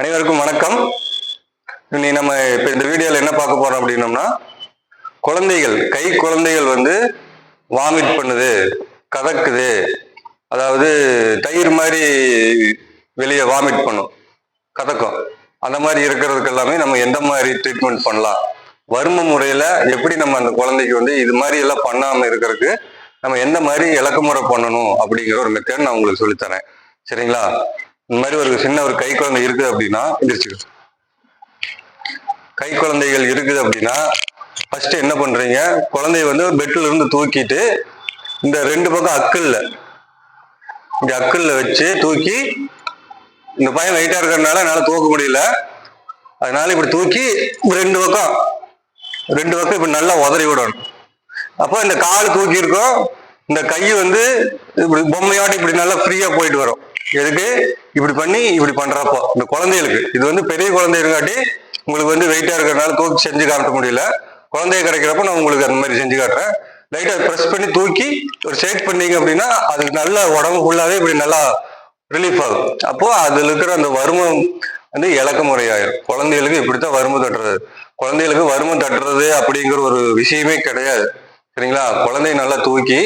அனைவருக்கும் வணக்கம். இன்னைக்கு நம்ம இப்போ இந்த வீடியோவில் என்ன பார்க்க போறோம் அப்படின்னோம்னா குழந்தைகள் கை குழந்தைகள் வந்து வாமிட் பண்ணுது கதக்குது. அதாவது தயிர் மாதிரி வெளியே வாமிட் பண்ணும் கதக்கும். அந்த மாதிரி இருக்கிறதுக்கு எல்லாமே நம்ம எந்த மாதிரி ட்ரீட்மெண்ட் பண்ணலாம்? வறுமை முறையில் எப்படி நம்ம அந்த குழந்தைக்கு வந்து இது மாதிரி எல்லாம் பண்ணாமல் இருக்கிறதுக்கு நம்ம எந்த மாதிரி இலக்கமுறை பண்ணணும் அப்படிங்கிற ஒரு மெத்தட் நான் உங்களுக்கு சொல்லித்தரேன். சரிங்களா? இந்த மாதிரி ஒரு சின்ன ஒரு கை குழந்தை இருக்குது அப்படின்னா எந்திரிச்சு. கை குழந்தைகள் இருக்குது அப்படின்னா ஃபர்ஸ்ட் என்ன பண்றீங்க? குழந்தைய வந்து பெட்ல இருந்து தூக்கிட்டு இந்த ரெண்டு பக்கம் அக்கல்ல இந்த அக்கல்ல வச்சு தூக்கி இந்த பையன் வெயிட்டா இருக்கிறதுனால என்னால தூக்க முடியல. அதனால இப்படி தூக்கி ரெண்டு பக்கம் ரெண்டு பக்கம் இப்படி நல்லா உதறி விடணும். அப்போ இந்த கால் தூக்கி இருக்கோம் இந்த கை வந்து இப்படி பொம்மையாட்டி இப்படி நல்லா ஃப்ரீயா போயிட்டு வரும். எதுக்கு? இப்படி பண்ணி இப்படி பண்றப்போ இந்த குழந்தைகளுக்கு. இது வந்து பெரிய குழந்தை உங்களுக்கு வந்து வெயிட்டா இருக்கிறதுனால தூக்கி செஞ்சு காட்ட முடியல. குழந்தைய கிடைக்கிறப்ப நான் உங்களுக்கு அந்த மாதிரி செஞ்சு காட்டுறேன். லைட்டா ப்ரெஸ் பண்ணி தூக்கி ஒரு ஷேக் பண்ணீங்க அப்படின்னா அதுக்கு நல்ல உடம்பு ஃபுல்லாவே இப்படி நல்லா ரிலீஃப் ஆகும். அப்போ அதுல இருக்கிற அந்த வருமம் வந்து இலக்க முறையாயிரும். குழந்தைகளுக்கு இப்படித்தான் வருமம் தட்டுறது. குழந்தைகளுக்கு வருமம் தட்டுறது அப்படிங்கிற ஒரு விஷயமே கிடையாது. சரிங்களா? குழந்தைய நல்லா தூக்கி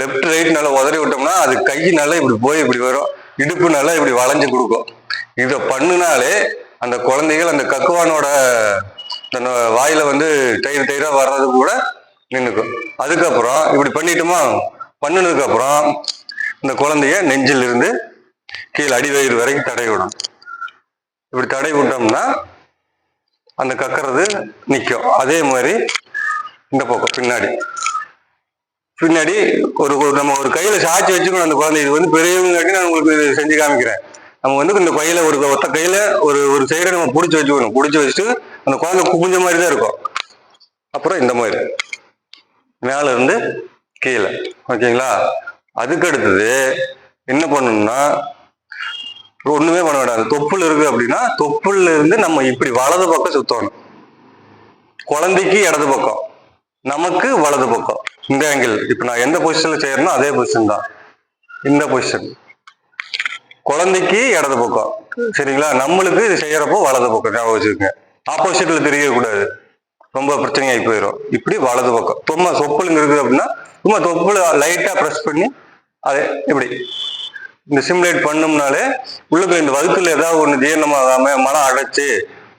லெஃப்ட் ரைட் நல்லா உதறி விட்டோம்னா அது கை நல்லா இப்படி போய் இப்படி வரும். இடுப்பு நல்லா இப்படி வளைஞ்சு கொடுக்கும். இதை பண்ணுனாலே அந்த குழந்தைகள் அந்த கக்குவானோட அந்த வாயில வந்து தயிர் தயிராக வர்றது கூட நின்றுக்கும் அதுக்கப்புறம் இப்படி பண்ணிட்டோமா? பண்ணினதுக்கு அப்புறம் இந்த குழந்தைய நெஞ்சில் இருந்து கீழே அடிவயிறு வரைக்கும் தடை விடும் இப்படி தடை விட்டோம்னா அந்த கக்கறது நிற்கும் அதே மாதிரி இந்த பக்கம் பின்னாடி. பின்னாடி ஒரு நம்ம ஒரு கையில சாட்சி வச்சுக்கணும் அந்த குழந்தை இது வந்து பெரியவங்காட்டி நான் உங்களுக்கு செஞ்சு காமிக்கிறேன். நம்ம வந்து இந்த கையில ஒரு ஒத்த கையில ஒரு ஒரு சைடை நம்ம பிடிச்சி வச்சுக்கணும். பிடிச்சி வச்சுட்டு அந்த குழந்தை குவிஞ்ச மாதிரி தான் இருக்கும். அப்புறம் இந்த மாதிரி. மேல இருந்து கீழே. ஓகேங்களா? அதுக்கு அடுத்தது என்ன பண்ணணும்னா ஒண்ணுமே பண்ண வேண்டாம். தொப்புள் இருக்கு அப்படின்னா தொப்புள்ல இருந்து நம்ம இப்படி வலது பக்கம் சுத்தணும். குழந்தைக்கு இடது பக்கம். நமக்கு வலது பக்கம். இந்த ஆங்கிள் இப்போ நான் எந்த பொசிஷனில் செய்யறேனோ அதே பொசிஷன் தான். இந்த பொசிஷன் குழந்தைக்கு இடது பக்கம். சரிங்களா? நம்மளுக்கு இது செய்யறப்போ வலது பக்கம். ஞாபகம் வச்சுக்கோங்க. ஆப்போசிட்ல தெரியக்கூடாது ரொம்ப பிரச்சனையாகி போயிடும் இப்படி வலது பக்கம். சும்மா சொப்பலுங்க இருக்குது அப்படின்னா சும்மா தொப்புல லைட்டாக ப்ரெஸ் பண்ணி அதே இப்படி. இந்த சிமுலேட் பண்ணோம்னாலே உள்ளுக்கு இந்த வகுத்துல ஏதாவது ஒன்று ஜீரணமாகாம மனம் அடைச்சு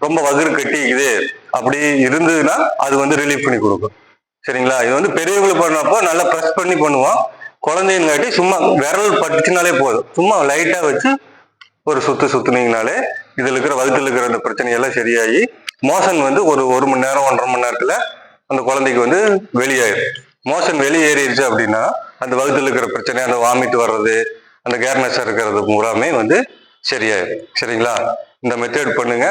ரொம்ப வகுறு கட்டிக்குது அப்படி இருந்ததுன்னா அது வந்து ரிலீஃப் பண்ணி கொடுக்கும். சரிங்களா? இது வந்து பெரியவங்களுக்கு பண்ணப்போ நல்லா ப்ரெஸ் பண்ணி பண்ணுவோம். குழந்தைங்காட்டி சும்மா விரல் பட்டுச்சுனாலே போதும். சும்மா லைட்டாக வச்சு ஒரு சுத்து சுத்துனீங்கனாலே இதில் இருக்கிற வகுத்துல இருக்கிற அந்த பிரச்சனையெல்லாம் சரியாகி மோஷன் வந்து ஒரு ஒரு மணி நேரம் ஒன்றரை மணி நேரத்தில் அந்த குழந்தைக்கு வந்து வெளியாயிரும். மோஷன் வெளியேறிடுச்சு அப்படின்னா அந்த வகுத்துல இருக்கிற பிரச்சனை அந்த வாமிட் வர்றது அந்த கேர்னஸ் இருக்கிறது பூராமே வந்து சரியாயிடும் சரிங்களா? இந்த மெத்தேட் பண்ணுங்க.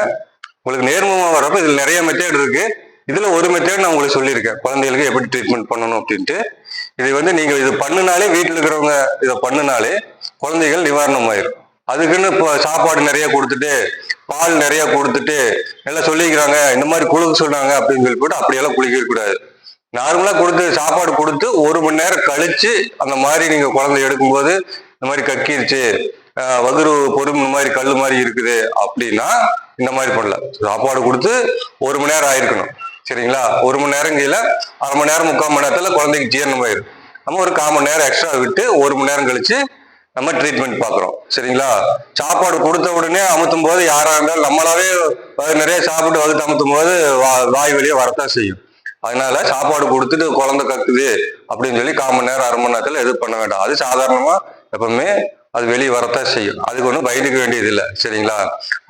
உங்களுக்கு நேர்முகமாக வர்றப்ப இதில் நிறைய மெத்தேட் இருக்குது இதுல ஒரு மெத்தட் நான் உங்களுக்கு சொல்லியிருக்கேன். குழந்தைகளுக்கு எப்படி ட்ரீட்மெண்ட் பண்ணணும் அப்படின்ட்டு. இதை வந்து நீங்க இது பண்ணுனாலே வீட்டில் இருக்கிறவங்க இதை பண்ணுனாலே குழந்தைகள் நிவாரணம் ஆயிரும் அதுக்குன்னு இப்போ சாப்பாடு நிறைய கொடுத்துட்டு பால் நிறைய கொடுத்துட்டு எல்லாம் சொல்லிக்கிறாங்க. இந்த மாதிரி குளிக்க சொன்னாங்க அப்படின்னு சொல்லி போட்டு அப்படியெல்லாம் குளிக்க கூடாது. நார்மலா கொடுத்து சாப்பாடு கொடுத்து ஒரு மணி நேரம் கழிச்சு அந்த மாதிரி நீங்க குழந்தை எடுக்கும்போது இந்த மாதிரி கக்கிருச்சு ஆஹ் வகுறு பொறும் இந்த மாதிரி கல் மாதிரி இருக்குது அப்படின்னா இந்த மாதிரி பண்ணல சாப்பாடு கொடுத்து ஒரு மணி நேரம் ஆயிருக்கணும். சரிங்களா? ஒரு மணி நேரம் கீழே அரை மணி நேரம் முக்கால் மணி நேரத்தில் குழந்தைக்கு ஜீரணம் நம்ம ஒரு கால் மணி நேரம் எக்ஸ்ட்ரா விட்டு ஒரு மணி நேரம் கழிச்சு நம்ம ட்ரீட்மெண்ட் பார்க்குறோம். சரிங்களா? சாப்பாடு கொடுத்த உடனே அமுத்தும் போது யாராக இருந்தாலும் நம்மளாவே நிறைய சாப்பிட்டு வகுத்து அமுத்தும் போது வா- வாய் வெளியே வரத்தான் செய்யும். அதனால சாப்பாடு கொடுத்துட்டு குழந்தை கத்துது அப்படின்னு சொல்லி கால் மணி நேரம் அரை மணி நேரத்தில் எதுவும் பண்ண வேண்டாம். அது சாதாரணமாக எப்பவுமே அது வெளியே வரத்தான் செய்யும். அதுக்கு ஒன்றும் பயந்துக்க வேண்டியது இல்லை சரிங்களா?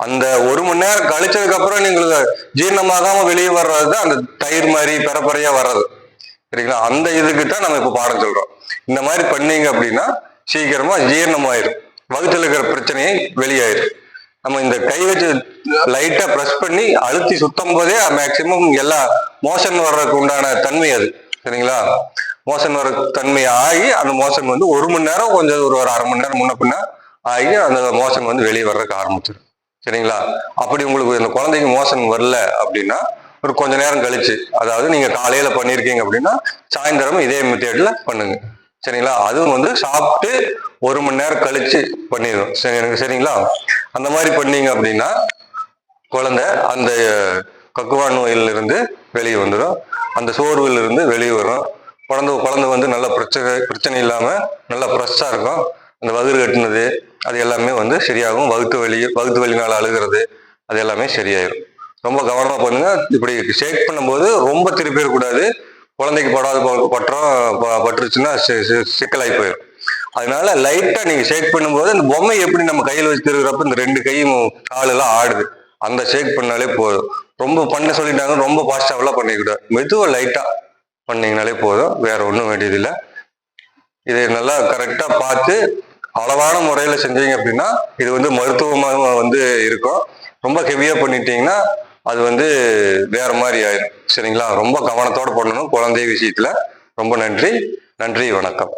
அந்த ஒரு மணி நேரம் கழிச்சதுக்கு அப்புறம் நீங்களுக்கு ஜீரணமாகாம வெளியே வர்றது தான் அந்த தயிர் மாதிரி பெறப்பறையா வர்றது. சரிங்களா? அந்த இதுக்கு தான் நம்ம இப்போ பாடம் சொல்றோம். இந்த மாதிரி பண்ணீங்க அப்படின்னா சீக்கிரமா ஜீரணமாயிரும். வகுத்துல இருக்கிற பிரச்சனையை வெளியாயிரும். நம்ம இந்த கை வச்சு லைட்டா ப்ரெஸ் பண்ணி அழுத்தி சுத்தம் போதே மேக்சிமம் எல்லா மோஷன் வர்றதுக்கு உண்டான தன்மை அது. சரிங்களா? மோசன் வர தன்மை ஆகி அந்த மோசன் வந்து ஒரு மணி நேரம் கொஞ்சம் ஒரு ஒரு அரை மணி நேரம் முன்ன பின்ன ஆகி அந்த மோசன் வந்து வெளியே வர்றதுக்கு ஆரம்பிச்சிடும் சரிங்களா? அப்படி உங்களுக்கு இந்த குழந்தைக்கு மோசன் வரல அப்படின்னா ஒரு கொஞ்ச நேரம் கழிச்சு அதாவது நீங்க காலையில பண்ணிருக்கீங்க அப்படின்னா சாயந்தரம் இதே மெத்தேட்ல பண்ணுங்க. சரிங்களா? அதுவும் வந்து சாப்பிட்டு ஒரு மணி நேரம் கழிச்சு பண்ணிடும் சரி சரிங்களா? அந்த மாதிரி பண்ணீங்க அப்படின்னா குழந்தை அந்த கக்குவான் நோயிலிருந்து வெளியே வந்துடும் அந்த சோர்விலிருந்து வெளியே வரும். குழந்தை குழந்தை வந்து நல்ல பிரச்சனை பிரச்சனை இல்லாமல் நல்லா ஃப்ரெஷ்ஷாக இருக்கும். அந்த வகுறு கட்டினது அது எல்லாமே வந்து சரியாகும். வகுத்து வலி வகுத்து வலினால் அழுகிறது அது எல்லாமே சரியாயிடும் ரொம்ப கவனமாக பண்ணுங்க. இப்படி ஷேக் பண்ணும்போது ரொம்ப திருப்பிடக்கூடாது குழந்தைக்கு படாத ப- பற்றம் ப- பட்டுருச்சுன்னா சிக்கலாகி போயிடும் அதனால லைட்டாக நீங்கள் ஷேக் பண்ணும்போது அந்த பொம்மை எப்படி நம்ம கையில் வச்சுருக்கிறப்ப இந்த ரெண்டு கையும் காலெல்லாம் ஆடுது. அந்த ஷேக் பண்ணாலே போதும். ரொம்ப பண்ண சொல்லிட்டாங்க ரொம்ப பாஸ்டாவெல்லாம் பண்ணிக்கூடாது மெதுவாக லைட்டாக பண்ணிங்கனாலே போதும். வேற ஒன்றும் வேண்டியதில்லை. இதை நல்லா கரெக்டாக பார்த்து அளவான முறையில் செஞ்சீங்க அப்படின்னா இது வந்து மருத்துவமாக வந்து இருக்கும். ரொம்ப ஹெவியாக பண்ணிட்டீங்கன்னா அது வந்து வேற மாதிரி ஆயிடும் சரிங்களா? ரொம்ப கவனத்தோடு பண்ணணும். குழந்தை விஷயத்தில் ரொம்ப நன்றி. நன்றி வணக்கம்.